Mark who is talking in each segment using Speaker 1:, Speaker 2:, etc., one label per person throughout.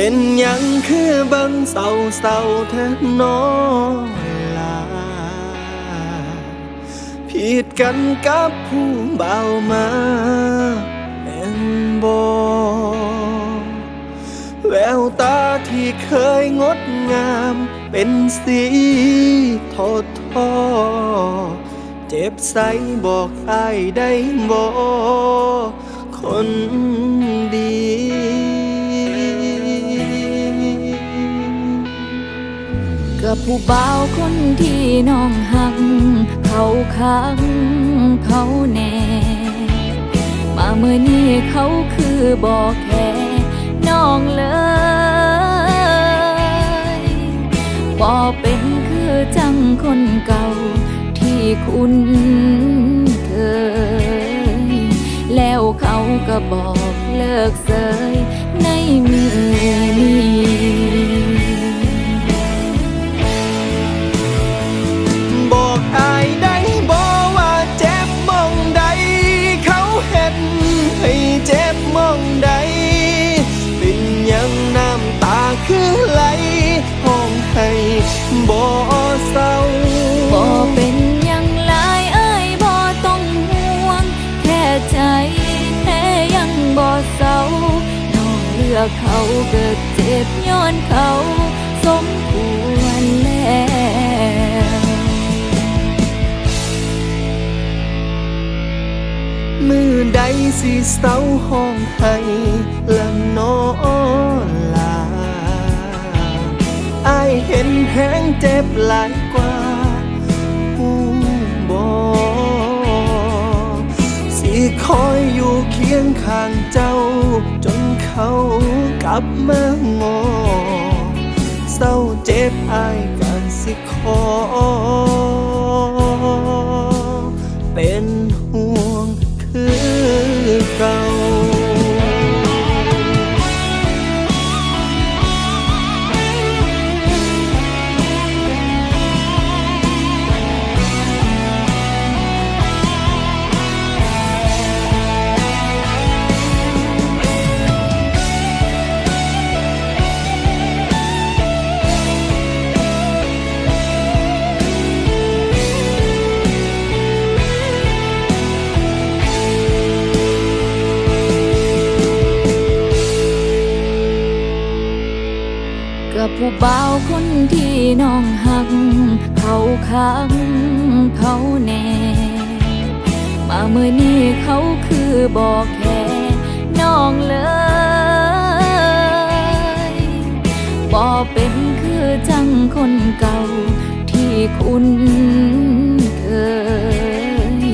Speaker 1: เป็นยังคือบังเศร้าเศร้าๆเธอน้อลา ผิดกันกับผู้เบามาแม่นบอแววตาที่เคยงดงาม เป็นสีทอดทอ เจ็บใสบอกอายได้บ่คน
Speaker 2: กับผู้บ่าวคนที่น้องหัก เขาคังเขาแน่ มาเมื่อนี้เขาคือบอกแค่น้องเลยบ่เป็นคือจังคนเก่าที่คุณเคยแล้วเขาก็บอกเลิกเสยในมือนี้
Speaker 1: คือไหลห้องให้บ่เศร้า
Speaker 2: บ่เป็นหยังหลายเอ้ยบ่ต้องห่วง แค่ใจแท้ยังบ่เศร้าน้องเลือกเขาเกิดเจ็บย้อนเขาสมควรแล้ว
Speaker 1: มือใดสิเศร้าห้องให้ละนอล เห็นแห้งเจ็บหลายกว่าผู้บอกสิคอยอยู่เคียงข้างเจ้า จนเขากลับมางอเศร้าเจ็บอายกันสิขอเป็น กั
Speaker 2: บผู้บ่าวคนที่น้องหัก เขาคังเขาแน่ มาเมื่อนี้เขาคือบอกแค่น้องเลยบ่เป็นคือจังคนเก่าที่คุณเคย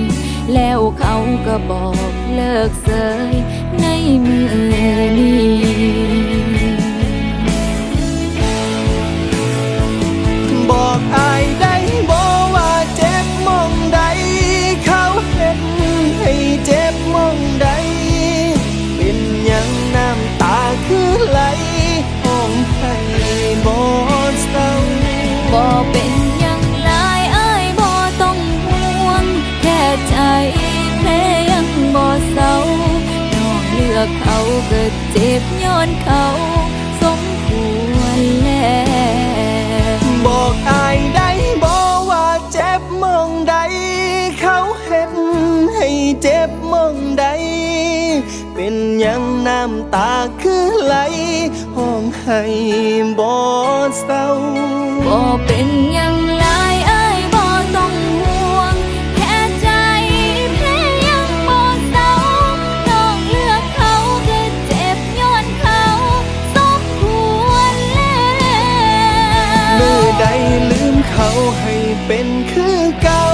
Speaker 2: แล้วเขาก็บอกเลิกเสย
Speaker 1: เขาเกิ
Speaker 2: ดเจ็บย้อนเขาสมควรแล้ว
Speaker 1: บอกอายได้บอกว่าเจ็บมองใด เขาเห็นให้เจ็บมองใด เป็นยังน้ำตาคือไหลห้องให้บอเศร้า
Speaker 2: บ่เป็นยัง เขาให้เป็นคือเก่า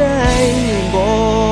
Speaker 2: ได้บอ
Speaker 1: ก